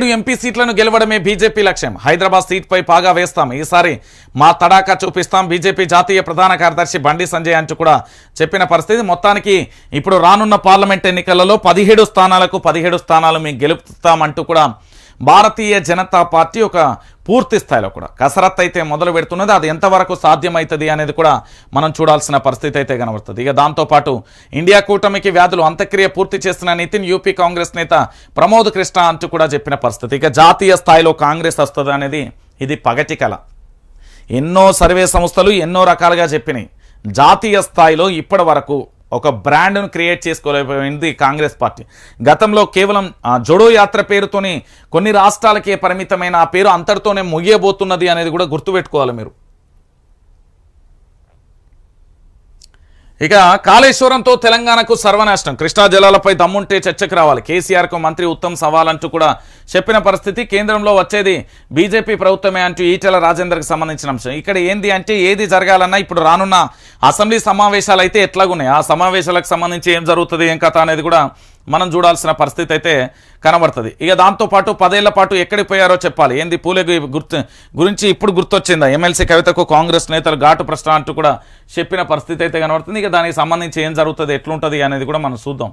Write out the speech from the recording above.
పదిహేడు ఎంపీ సీట్లను గెలవడమే బీజేపీ లక్ష్యం. హైదరాబాద్ సీట్పై పాగా వేస్తాం. ఈసారి మా తడాకా చూపిస్తాం. బీజేపీ జాతీయ ప్రధాన కార్యదర్శి బండి సంజయ్ అంచు కూడా చెప్పిన పరిస్థితి. మొత్తానికి ఇప్పుడు రానున్న పార్లమెంట్ ఎన్నికలలో పదిహేడు స్థానాలకు పదిహేడు స్థానాలు మేము గెలుపుతామంటూ కూడా భారతీయ జనతా పార్టీ ఒక పూర్తి స్థాయిలో కూడా కసరత్ అయితే మొదలు పెడుతున్నది. అది ఎంతవరకు సాధ్యమవుతుంది అనేది కూడా మనం చూడాల్సిన పరిస్థితి అయితే కనబడుతుంది. ఇక దాంతోపాటు ఇండియా కూటమికి వ్యాధులు అంత్యక్రియ పూర్తి చేస్తున్న నితిన్ యూపీ కాంగ్రెస్ నేత ప్రమోద్ కృష్ణ అంటూ కూడా చెప్పిన పరిస్థితి. ఇక జాతీయ స్థాయిలో కాంగ్రెస్ వస్తుంది అనేది ఇది పగటి కళ ఎన్నో సర్వే సంస్థలు ఎన్నో రకాలుగా చెప్పినాయి. జాతీయ స్థాయిలో ఇప్పటి వరకు ఒక బ్రాండ్ను క్రియేట్ చేసుకోలేకపోయింది కాంగ్రెస్ పార్టీ. గతంలో కేవలం ఆ, జోడో యాత్ర పేరుతోని కొన్ని రాష్ట్రాలకే పరిమితమైన ఆ పేరు అంతటితోనే ముగియబోతున్నది అనేది కూడా గుర్తుపెట్టుకోవాలి మీరు. ఇక కాళేశ్వరంతో తెలంగాణకు సర్వనాశనం. కృష్ణా జలాలపై దమ్ముంటే చర్చకు రావాలి. కేసీఆర్కు మంత్రి ఉత్తమ్ సవాల్ అంటూ కూడా చెప్పిన పరిస్థితి కేంద్రంలో వచ్చేది బీజేపీ ప్రభుత్వమే అంటూ ఈటెల రాజేందర్కి సంబంధించిన అంశం. ఇక్కడ ఏంది అంటే ఏది జరగాలన్నా ఇప్పుడు రానున్న అసెంబ్లీ సమావేశాలు అయితే ఎట్లాగున్నాయి? ఆ సమావేశాలకు సంబంధించి ఏం జరుగుతుంది? ఏం కథ అనేది కూడా మనం చూడాల్సిన పరిస్థితి అయితే కనబడుతుంది. ఇక దాంతోపాటు పదేళ్ళ పాటు ఎక్కడికి పోయారో చెప్పాలి. ఏంది పూలే గుర్తు గురించి ఇప్పుడు గుర్తొచ్చిందా? ఎమ్మెల్సీ కవితకు కాంగ్రెస్ నేతలు ఘాటు ప్రశ్న అంటూ కూడా చెప్పిన పరిస్థితి అయితే కనబడుతుంది. ఇక దానికి సంబంధించి ఏం జరుగుతుంది ఎట్లుంటుంది అనేది కూడా మనం చూద్దాం.